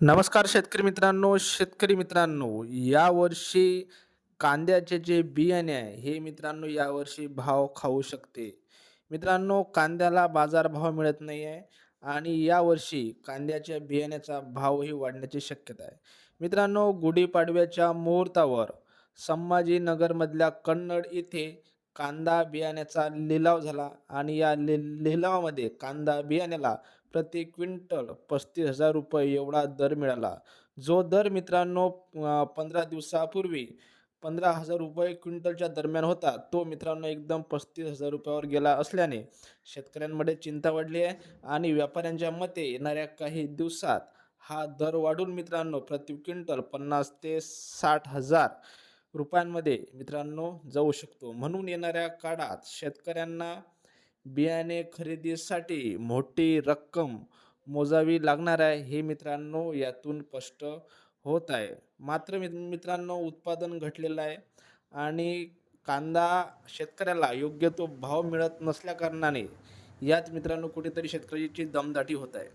नमस्कार शेतकरी मित्रांनो शेतकरी मित्रांनो यावर्षी कांद्याचे जे बियाणे आहे हे मित्रांनो यावर्षी भाव खाऊ शकते. मित्रांनो कांद्याला बाजारभाव मिळत नाही आहे आणि यावर्षी कांद्याच्या बियाण्याचा भावही वाढण्याची शक्यता आहे. मित्रांनो गुढीपाडव्याच्या मुहूर्तावर संभाजीनगरमधल्या कन्नड येथे कांदा बियाण्याचा लिलाव झाला आणि या लि लिलावामध्ये कांदा बियाण्याला प्रति क्विंटल पस्तीस हजार रुपये एवढा दर मिळाला. जो दर मित्रांनो पंधरा दिवसापूर्वी पंधरा हजार रुपये क्विंटलच्या दरम्यान होता तो मित्रांनो एकदम पस्तीस हजार रुपयावर गेला असल्याने शेतकऱ्यांमध्ये चिंता वाढली आहे आणि व्यापाऱ्यांच्या मते येणाऱ्या काही दिवसात हा दर वाढून मित्रांनो प्रति क्विंटल पन्नास ते साठ हजार रुपयांमध्ये मित्रांनो जाऊ शकतो. म्हणून येणाऱ्या काळात शेतकऱ्यांना बियाणे खरेदीसाठी मोठी रक्कम मोजावी लागणार आहे हे मित्रांनो यातून स्पष्ट होत आहे. मात्र मित्रांनो उत्पादन घटलेलं आहे आणि कांदा शेतकऱ्याला योग्य तो भाव मिळत नसल्याकारणाने यात मित्रांनो कुठेतरी शेतकऱ्याची दमदाटी होत आहे.